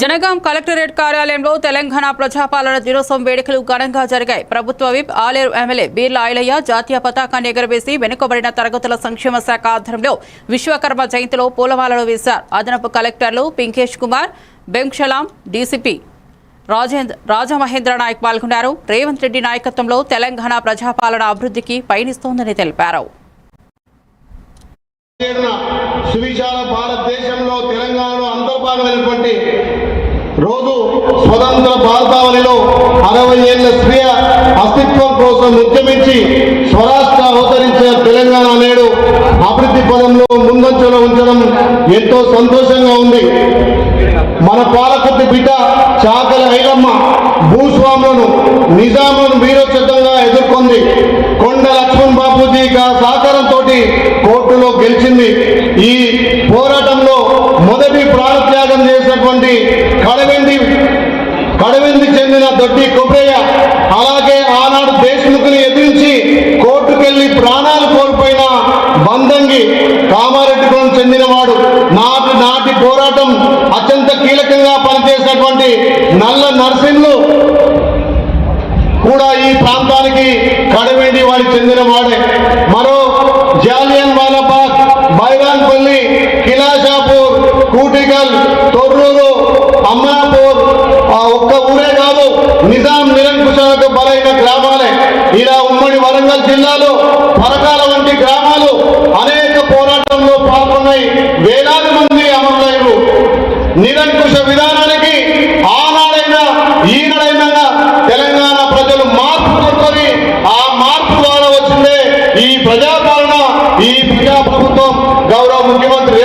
Jangaon collectorate కార్యాలయంలో తెలంగాణ ప్రజాపాలన దినోత్సవం వేడుకలు ఘనంగా జరిగాయి. ప్రభుత్వ విప్ ఆలేరు ఎమ్మెల్యే బీర్ల ఆయలయ్య జాతీయ పతాకాన్ని ఎగరవేసి వెనుకబడిన తరగతుల సంక్షేమ శాఖ ఆధ్వర్యంలో విశ్వకర్మ జయంతిలో పూలమాలలు వేశారు. అదనపు కలెక్టర్లు పింకేష్ కుమార్ బెంక్షలాం డీసీపీ రాజేంద్ర రాజమహేంద్ర నాయక్ పాల్గొన్నారు. రేవంత్ రెడ్డి నాయకత్వంలో తెలంగాణ ప్రజాపాలన అభివృద్ధికి పయనిస్తోందని తెలిపారు. సువిశాల భారతదేశంలో తెలంగాణలో అంతర్భాగమైనటువంటి స్వతంత్ర భారతావళిలో అరవై ఏళ్ళ స్త్రీయ అస్తిత్వం కోసం ఉద్యమించి స్వరాష్ట్ర అవతరించిన తెలంగాణ నేడు అభివృద్ధి పదంలో ముందంచెలో ఉంచడం ఎంతో సంతోషంగా ఉంది. మన పాలకుర్తి బిడ్డ చాకల ఐలమ్మ భూస్వాములను నిజాములను వీరోచితంగా ఎదుర్కొంది. కొండ లక్ష్మణ్ బాపూజీ సహకారంతో కోర్టులో గెలిచింది. ఈ పోరాటంలో మొదటి ప్రాణత్యాగం చేసినటువంటి కడవెండి కడవెంది చెందిన దొడ్డి కొబ్బయ్య అలాగే ఆనాడు దేశముఖుని ఎదిరించి కోర్టుకెళ్ళి ప్రాణాలు కోల్పోయిన బందంగి కామారెడ్డిపురం చెందినవాడు. నాటి నాటి పోరాటం అత్యంత కీలకంగా పనిచేసినటువంటి నల్ల నర్సింహులు కూడా ఈ ప్రాంతానికి కడవేండి వాడికి చెందిన వాడే మరో జాలియన్ వాలాబాగ్ బైరాన్పల్లి కిలాషాపూర్ కూటికల్ నిజాం నిరంకుశాలకు బలైన గ్రామాలే. ఇలా ఉమ్మడి వరంగల్ జిల్లాలో పరకాల వంటి గ్రామాలు అనేక పోరాటంలో పాల్గొన్నాయి. వేలాది మంది అమరులైన నిరంకుశ విధానానికి ఆనాడైనా ఈనాడైనా తెలంగాణ ప్రజలు మార్పు కోరుకొని ఆ మార్పు ద్వారా వచ్చిందే ఈ ప్రజాపాలన ఈ ప్రజాప్రభుత్వం. గౌరవ ముఖ్యమంత్రి